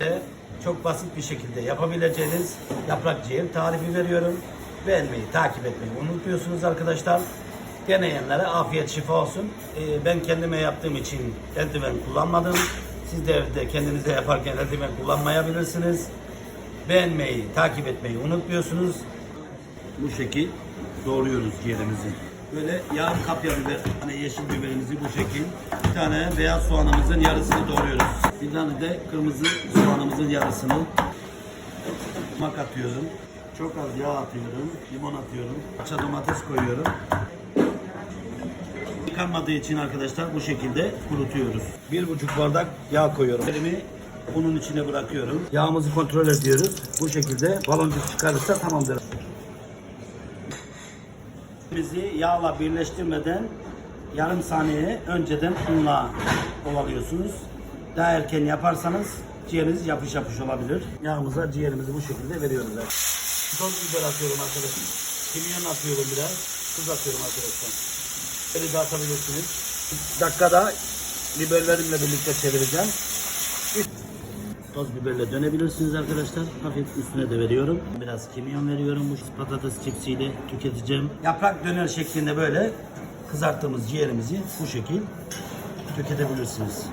Ve çok basit bir şekilde yapabileceğiniz yaprak ciğer tarifi veriyorum. Beğenmeyi, takip etmeyi unutmuyorsunuz arkadaşlar. Deneyenlere afiyet şifa olsun. Ee, ben kendime yaptığım için eldiven kullanmadım. Siz de evde kendinize yaparken eldiven kullanmayabilirsiniz. Beğenmeyi, takip etmeyi unutmuyorsunuz. Bu şekil doğruyoruz ciğerimizi. Böyle yarım kapya biber, hani yeşil biberimizi bu şekil. Bir tane beyaz soğanımızın yarısını doğruyoruz. Bir tane de kırmızı soğanımızın yarısını mak atıyorum. Çok az yağ atıyorum, limon atıyorum. Paça domates koyuyorum. Yıkanmadığı için arkadaşlar bu şekilde kurutuyoruz. Bir buçuk bardak yağ koyuyorum. Elimi bunun içine bırakıyorum. Yağımızı kontrol ediyoruz. Bu şekilde baloncuk çıkarırsa tamamdır. Bizi yağla birleştirmeden yarım saniye önceden unla ovalıyorsunuz. Daha erken yaparsanız ciğeriniz yapış yapış olabilir. Yağımıza ciğerimizi bu şekilde veriyoruz. Toz biber atıyorum arkadaşlar. Kimyon atıyorum biraz. Tuz atıyorum arkadaşlar. Biberi de atabilirsiniz. Dakikada biberlerimle birlikte çevireceğim. Toz biberle dönebilirsiniz arkadaşlar. Hafif üstüne de veriyorum. Biraz kimyon veriyorum. Bu patates çipsiyle tüketeceğim. Yaprak döner şeklinde böyle kızarttığımız ciğerimizi bu şekil tüketebilirsiniz.